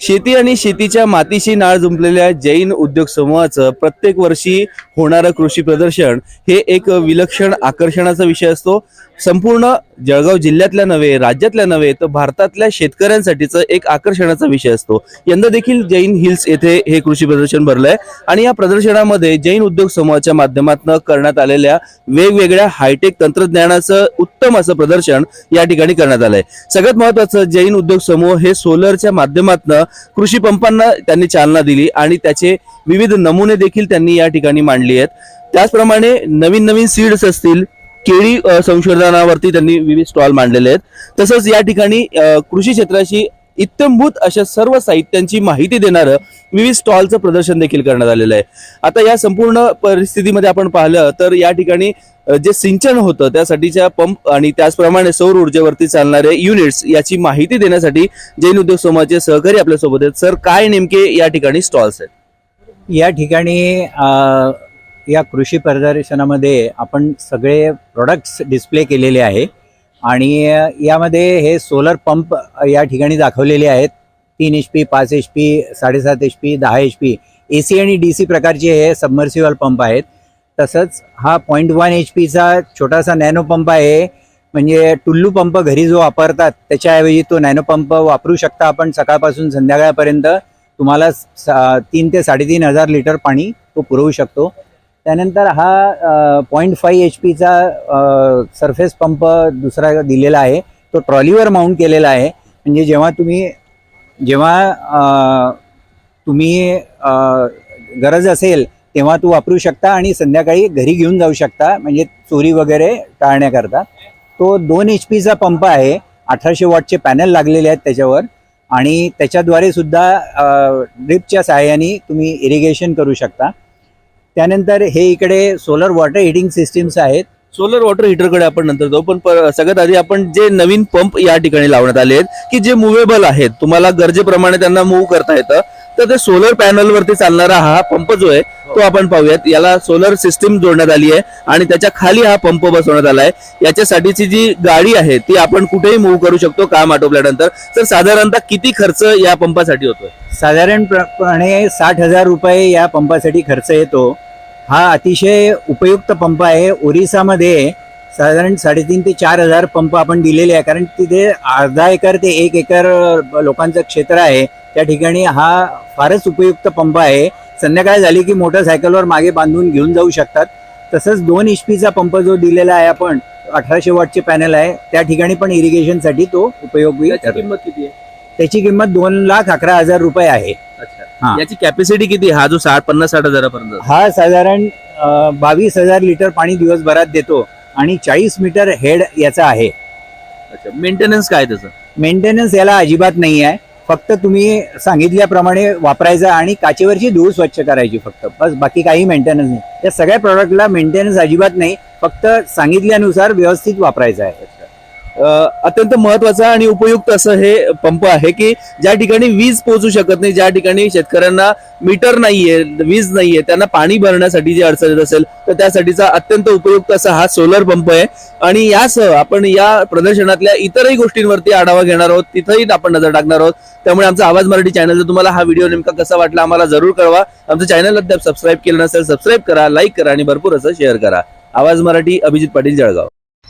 शेती आणि शेतीच्या मातीशी नाळ जुंपलेल्या जैन उद्योग समूहाचं प्रत्येक वर्षी होणारं कृषी प्रदर्शन हे एक विलक्षण आकर्षणाचा विषय असतो. संपूर्ण जळगाव जिल्ह्यातल्या नव्हे राज्यातल्या नव्हे तर भारतातल्या शेतकऱ्यांसाठीचं एक आकर्षणाचा विषय असतो. यंदा देखील जैन हिल्स येथे हे कृषी प्रदर्शन भरलंय आणि या प्रदर्शनामध्ये जैन उद्योग समूहाच्या माध्यमातून करण्यात आलेल्या वेगवेगळ्या हायटेक तंत्रज्ञानाचं उत्तम असं प्रदर्शन या ठिकाणी करण्यात आलंय. सगळ्यात महत्वाचं जैन उद्योग समूह हे सोलरच्या माध्यमातून कृषी पंपांना त्यांनी चालना दिली आणि त्याचे विविध नमुने देखील त्यांनी या ठिकाणी मांडली आहेत. त्याचप्रमाणे नवीन नवीन सीड्स असतील केळी संशोधनावरती त्यांनी विविध स्टॉल मांडलेले आहेत. तसंच या ठिकाणी कृषी क्षेत्राशी इत्यंभूत अशा सर्व साहित्यांची माहिती देणारं विविध स्टॉलचं प्रदर्शन देखील करण्यात आलेलं आहे. आता या संपूर्ण परिस्थितीमध्ये आपण पाहिलं तर या ठिकाणी जे सिंचन होतं त्यासाठीच्या पंप आणि त्याचप्रमाणे सौर ऊर्जेवरती चालणारे युनिट्स याची माहिती देण्यासाठी जैन उद्योग समूहाचे सहकारी आपल्यासोबत आहेत. सर काय नेमके या ठिकाणी स्टॉल्स आहेत? या ठिकाणी या कृषी प्रदर्शनामध्ये आपण सगळे प्रोडक्ट्स डिस्प्ले केलेले आहे. आणि यामध्ये हे सोलर पंप या ठिकाणी दाखवलेले आहेत. तीन एच पी पाच एच पी साडेसात एच पी दहा एच पी ए सी आणि डी सी प्रकारचे हे सबमर्सिबल पंप आहेत. तसंच हा पॉईंट वन एच पीचा छोटासा नॅनो पंप आहे. म्हणजे टुल्लू पंप घरी जो वापरतात त्याच्याऐवजी तो नॅनो पंप वापरू शकता आपण सकाळपासून संध्याकाळपर्यंत. तुम्हाला तीन ते साडेतीन हजार लिटर पाणी तो पुरवू शकतो. त्यानंतर हा पॉईंट फाईव्ह एच पीचा सरफेस पंप दुसरा दिलेला आहे. तो ट्रॉलीवर माउंट केलेला आहे. म्हणजे जेव्हा तुम्ही जेव्हा तुम्ही गरज असेल तेव्हा तू वापरू शकता आणि संध्याकाळी घरी घेऊन जाऊ शकता. म्हणजे चोरी वगैरे टाळण्याकरता. तो दोन एच पीचा पंप आहे. अठराशे वॉटचे पॅनल लागलेले आहेत त्याच्यावर. आणि त्याच्याद्वारे सुद्धा ड्रिपच्या सहाय्याने तुम्ही इरिगेशन करू शकता. त्यानंतर हे इकडे सोलर वॉटर हिटिंग सिस्टीम्स आहेत. सोलर वॉटर हीटरकडे आपण नंतर जाऊ पण सगळ्यात आधी आपण जे नवीन पंप या ठिकाणी लावण्यात आले आहेत की जे मुव्हेबल आहेत तुम्हाला गरजेप्रमाणे त्यांना मूव्ह करता येतं तर ते सोलर पॅनल वरती चालणारा हा पंप जो आहे तो आपण पाहूयात. याला सोलर सिस्टीम जोडण्यात आली आहे आणि त्याच्याखाली हा पंप बसवण्यात आलाय याच्यासाठीची जी गाडी आहे ती आपण कुठेही मूव्ह करू शकतो काम आटोपल्यानंतर. तर साधारणतः किती खर्च या पंपासाठी होतोय? साधारणपणे साठ हजार रुपये या पंपासाठी खर्च येतो. हा अतिशय उपयुक्त पंप आहे. ओरिसामध्ये साधारण साडेतीन ते चार हजार पंप आपण दिलेले आहे. कारण तिथे अर्धा एकर ते एक एकर लोकांचं क्षेत्र आहे. त्या ठिकाणी हा फारच उपयुक्त पंप आहे. संध्याकाळ झाली की मोटरसायकलवर मागे बांधून घेऊन जाऊ शकतात. तसंच दोन एच पीचा पंप जो दिलेला आहे आपण अठराशे वॉटचे पॅनल आहे. त्या ठिकाणी पण इरिगेशनसाठी तो उपयोगी. किंमत किती आहे? त्याची किंमत दोन लाख अकरा हजार रुपये आहे. हा. याची कॅपॅसिटी किती? हा जो साठ पन्नास साठ हजारापर्यंत हा साधारण बावीस हजार लिटर पाणी दिवसभरात देतो आणि चाळीस मीटर हेड याचा आहे. अच्छा मेंटेनन्स काय त्याचं? मेंटेनन्स याला अजिबात नाही आहे. फक्त तुम्ही सांगितल्याप्रमाणे वापरायचा आणि काचेवरची धूळ स्वच्छ करायची फक्त. बस बाकी काही मेंटेनन्स नाही. या सगळ्या प्रॉडक्टला मेंटेनन्स अजिबात नाही. फक्त सांगितल्यानुसार व्यवस्थित वापरायचं आहे. अत्यंत महत्त्वाचा आणि उपयुक्त असं हे पंप आहे की ज्या ठिकाणी वीज पोहोचू शकत नाही ज्या ठिकाणी शेतकऱ्यांना मीटर नाहीये वीज नाहीये त्यांना पाणी भरण्यासाठी जी अडचण येत असेल तर त्यासाठीचा अत्यंत उपयुक्त असा हा सोलर पंप आहे. आणि यासह आपण या प्रदर्शनातल्या इतरही गोष्टींवरती आढावा घेणार आहोत तिथंही आपण नजर टाकणार आहोत. त्यामुळे आमचा आवाज मराठी चॅनलचा तुम्हाला हा व्हिडिओ नेमका कसा वाटला आम्हाला जरूर कळवा. आमचं चॅनल अद्याप सबस्क्राईब केलं नसेल सबस्क्राईब करा लाईक करा आणि भरपूर असं शेअर करा. आवाज मराठी अभिजित पाटील जळगाव.